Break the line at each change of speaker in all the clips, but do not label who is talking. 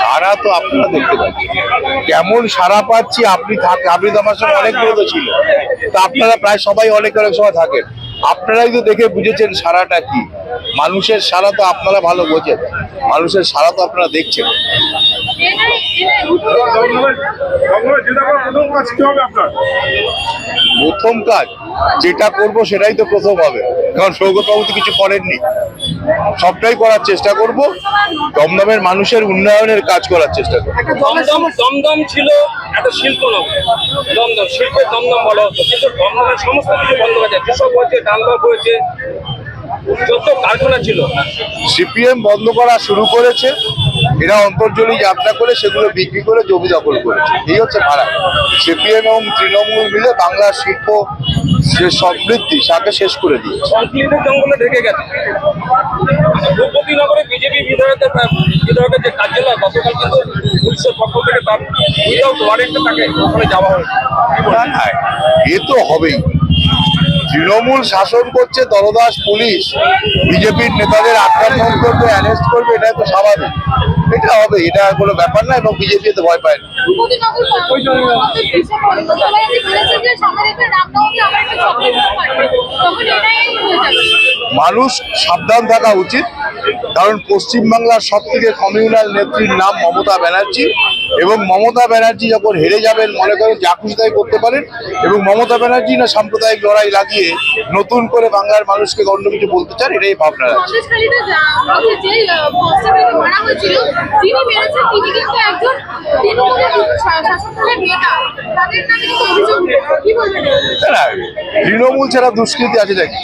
সারা তো আপনারা দেখতে পাচ্ছেন। কেমন সারা পাচ্ছি, আপনি থাক আপনি তো আমার সঙ্গে অনেক বিরত ছিল তা আপনারা প্রায় সবাই অনেক অনেক সময় থাকেন। আপনারাই তো দেখে বুঝেছেন সারাটা কি। মানুষের সারা তো আপনারা ভালো বোঝেন। মানুষের সারা তো আপনারা দেখছেন।
প্রথম কাজ,
যেটা করব সেটাই তো প্রথম হবে। কারণ সৌগতবাবু তো কিছু করেননি। সবটাই করার চেষ্টা করব। দমদমের মানুষের উন্নয়নের কাজ করার চেষ্টা করব।
দমদম দমদম ছিল একটা শিল্প নগর। দমদম শিল্পের দমদম বলা হতো। কিন্তু দমদমের সমস্ত কিছু বন্ধ হয়ে যায়। কৃষক হয়েছে ডানলপ হয়েছে যত কারখানা ছিল।
সিপিএম বন্ধ করা শুরু করেছে। এরা অন্তর্জলি যাত্রা করে সেগুলো বিক্রি করে জমি দখল করেছে। এই হচ্ছে ভাড়া। সিপিএম এবং তৃণমূল মিলে বাংলার শিল্প সে সমৃদ্ধি তাকে শেষ করে দিয়েছে।
জঙ্গলে ঢেকে গেছে। বিজেপি বিধায়কের বিধায়কের যে কার্যালয় গতকাল কিন্তু পুলিশের পক্ষ থেকে তার উইদাউট ওয়ারেন্টে তাকে ওখানে যাওয়া হয়েছে।
না, না, এ তো হবেই। তৃণমূল শাসন করছে দলদাস পুলিশ। বিজেপির নেতাদের আক্রমণ করবে অ্যারেস্ট করবে এটা তো স্বাভাবিক। এটা হবে এটা কোনো ব্যাপার না এবং বিজেপি তো ভয় পায় না। মানুষ সাবধান থাকা উচিত কারণ পশ্চিমবাংলার সব থেকে কমিউনাল নেত্রীর নাম মমতা ব্যানার্জি। এবং মমতা ব্যানার্জি যখন হেরে যাবেন মনে করেন যা খুশি তাই করতে পারেন এবং মমতা ব্যানার্জি না সাম্প্রদায়িক লড়াই লাগিয়ে নতুন করে বাংলার মানুষকে অন্য কিছু বলতে চান এটাই ভাবনা তৃণমূল ছাড়া দুষ্কৃতি আছে নাকি?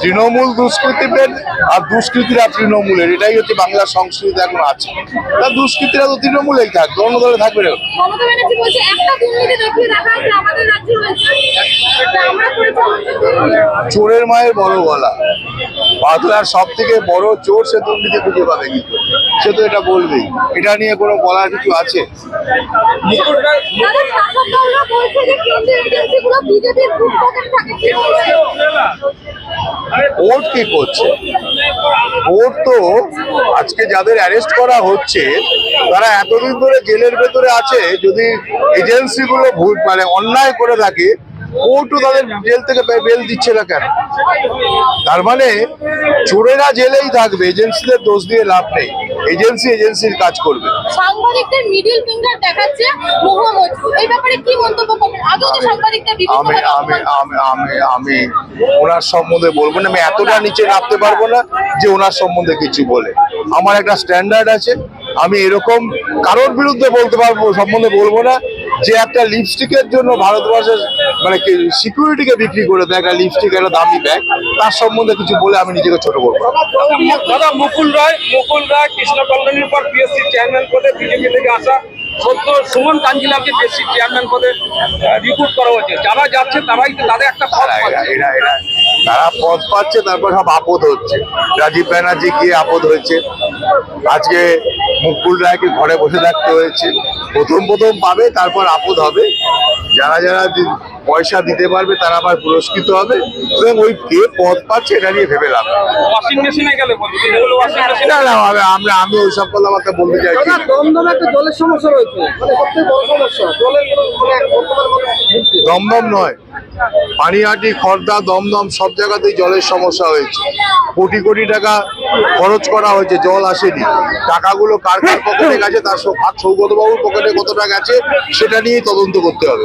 তৃণমূল দুষ্কৃতিদের আর দুষ্কৃতীরা তৃণমূলের এটাই হচ্ছে বাংলার সংস্কৃতি এখন আছে। তা দুষ্কৃতীরা তো তৃণমূলেই থাকবে অন্য দলে থাকবে না।
মমতা ব্যানার্জি বলছে একটা দুর্নীতি দেখিয়ে দেখা হচ্ছে আমাদের রাজ্যে হয়েছে। তা আমরা করেছি আমাদের দুর্নীতি।
চোরের মায়ের বড় গলা। বাংলার সব থেকে বড় চোর সে দুর্নীতি খুঁজে পাবে কি করে? সে তো এটা বলবেই। এটা নিয়ে কোনো বলার কিছু আছে? ভোট কি করছে? ভোট তো আজকে যাদের অ্যারেস্ট করা হচ্ছে, তারা এতদিন ধরে জেলের ভেতরে আছে, যদি এজেন্সিগুলো ভুল মানে অন্যায় করে থাকে, কোর্টও তাদের জেল থেকে বেল দিচ্ছে না কেন? তার মানে চোরেরা জেলেই থাকবে এজেন্সিদের দোষ দিয়ে লাভ নেই। এজেন্সি এজেন্সির কাজ করবে।
সাংবাদিকদের মিডল ফিঙ্গার দেখাচ্ছে মোহাম্মদ এই ব্যাপারে কি মন্তব্য করবেন? আগেও তো সাংবাদিকদের
আমি আমি আমি আমি আমি ওনার সম্বন্ধে বলব না আমি এতটা নিচে নামতে পারব না যে ওনার সম্বন্ধে কিছু বলে। আমার একটা স্ট্যান্ডার্ড আছে আমি এরকম কারোর বিরুদ্ধে বলতে পারব সম্বন্ধে বলব না যে একটা লিপস্টিকের জন্য ভারতবর্ষের মানে সিকিউরিটিকে বিক্রি করে দেয় একটা লিপস্টিক একটা দামি ব্যাগ তার সম্বন্ধে কিছু বলে আমি নিজেকে ছোট করব।
দাদা মুকুল রায় মুকুল রায় কৃষ্ণ কল্যাণীর পর পিএসসি চেয়ারম্যান পদে বিজেপি থেকে আসা সদ্য সুমন কাঞ্জিলালকে পিএসসি চেয়ারম্যান পদে রিক্রুট করা হয়েছে। যারা যাচ্ছে তারাই তো তাদের একটা
তারা পদ পাচ্ছে তারপর সব আপদ হচ্ছে। রাজীব ব্যানার্জি গিয়ে আপদ হয়েছে। আজকে মুকুল রায়কে ঘরে বসে থাকতে হয়েছে। প্রথম প্রথম পাবে তারপর আপদ হবে। যারা যারা পয়সা দিতে পারবে তারা আবার পুরস্কৃত হবে এবং ওই কে পদ পাচ্ছে এটা নিয়ে ভেবে লাভ না না আমি আমরা আমি ওই সব বলতে না।
দমদমে একটা জলের সমস্যা রয়েছে। মানে সবথেকে বড় সমস্যা জলের কোনো মানে।
দমদম নয় পানিহাটি খর্দা দমদম সব জায়গাতেই জলের সমস্যা হয়েছে। কোটি কোটি টাকা খরচ করা হয়েছে জল আসেনি। টাকাগুলো কার কার পকেটে গেছে তার সৌ- আর সৌগতবাবুর পকেটে কত টাকা গেছে সেটা নিয়েই তদন্ত করতে হবে।